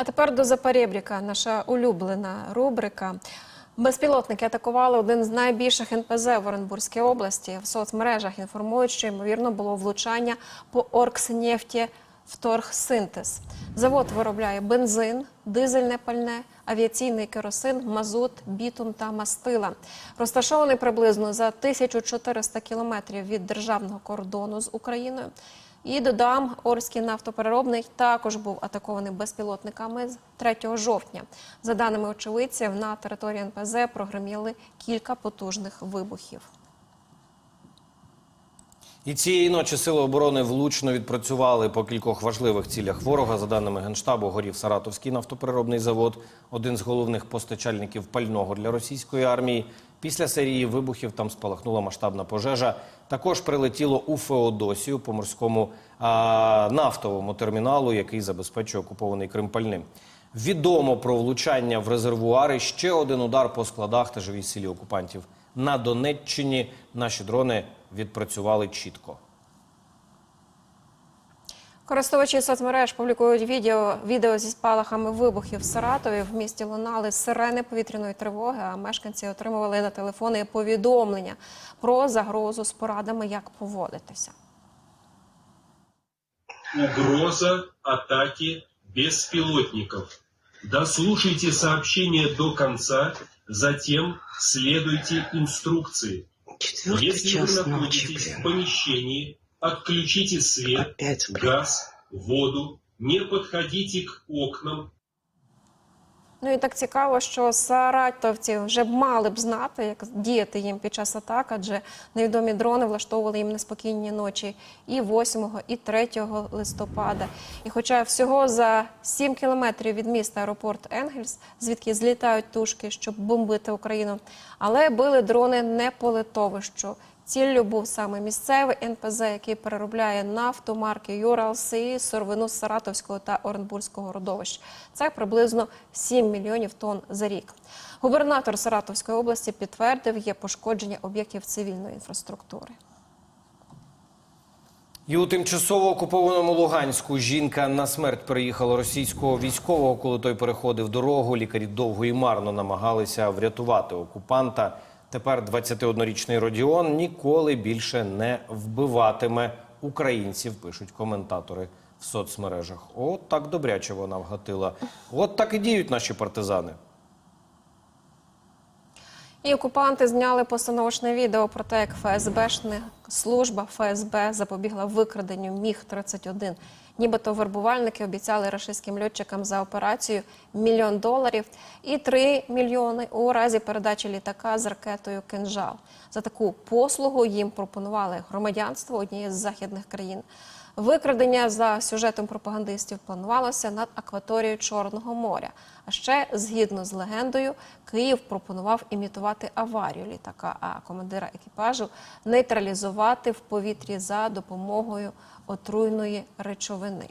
А тепер до Запорєбріка, наша улюблена рубрика. Безпілотники атакували один з найбільших НПЗ в Оренбурзькій області. В соцмережах інформують, що ймовірно було влучання по Оркснефті Вторгсинтез. Завод виробляє бензин, дизельне пальне, авіаційний керосин, мазут, бітум та мастила. Розташований приблизно за 1400 кілометрів від державного кордону з Україною. І додам, Орський нафтопереробний також був атакований безпілотниками з 3 жовтня. За даними очевидців, на території НПЗ прогреміли кілька потужних вибухів. І цієї ночі сили оборони влучно відпрацювали по кількох важливих цілях ворога. За даними генштабу, горів Саратовський нафтопереробний завод, один з головних постачальників пального для російської армії. Після серії вибухів там спалахнула масштабна пожежа. Також прилетіло у Феодосію по морському а, нафтовому терміналу, який забезпечує окупований Крим пальним. Відомо про влучання в резервуари. Ще один удар по складах та живій силі окупантів. На Донеччині наші дрони відпрацювали чітко. Користувачі соцмереж публікують відео, відео зі спалахами вибухів в Саратові. В місті лунали сирени повітряної тривоги, а мешканці отримували на телефони повідомлення про загрозу з порадами, як поводитися. Угроза атаки беспилотников. Дослушайте сообщение до конца, затем следуйте инструкции. Четвертый Если час вы находитесь в помещении, отключите свет, Опять, блин. газ, воду, не подходите к окнам, Ну і так цікаво, що саратовці вже мали б знати, як діяти їм під час атак, адже невідомі дрони влаштовували їм неспокійні ночі і 8, і 3 листопада. І хоча всього за 7 кілометрів від міста аеропорт Енгельс, звідки злітають тушки, щоб бомбити Україну, але били дрони не по литовищу. Ціллю був саме місцевий НПЗ, який переробляє нафту марки Юралс і сировину з Саратовського та Оренбурзького родовищ. Це приблизно 7 мільйонів тонн за рік. Губернатор Саратовської області підтвердив, є пошкодження об'єктів цивільної інфраструктури. І у тимчасово окупованому Луганську жінка на смерть переїхала російського військового, коли той переходив дорогу. Лікарі довго і марно намагалися врятувати окупанта. Тепер 21-річний Родіон ніколи більше не вбиватиме українців, пишуть коментатори в соцмережах. От так добряче вона вгатила. От так і діють наші партизани. І окупанти зняли постановочне відео про те, як ФСБшна служба ФСБ запобігла викраденню Міг 31 Нібито вербувальники обіцяли рашистським льотчикам за операцію мільйон доларів і 3 мільйони у разі передачі літака з ракетою «Кинжал». За таку послугу їм пропонували громадянство однієї з західних країн. Викрадення за сюжетом пропагандистів планувалося над акваторією Чорного моря. А ще, згідно з легендою, Київ пропонував імітувати аварію літака, а командира екіпажу нейтралізувати в повітрі за допомогою отруйної речовини.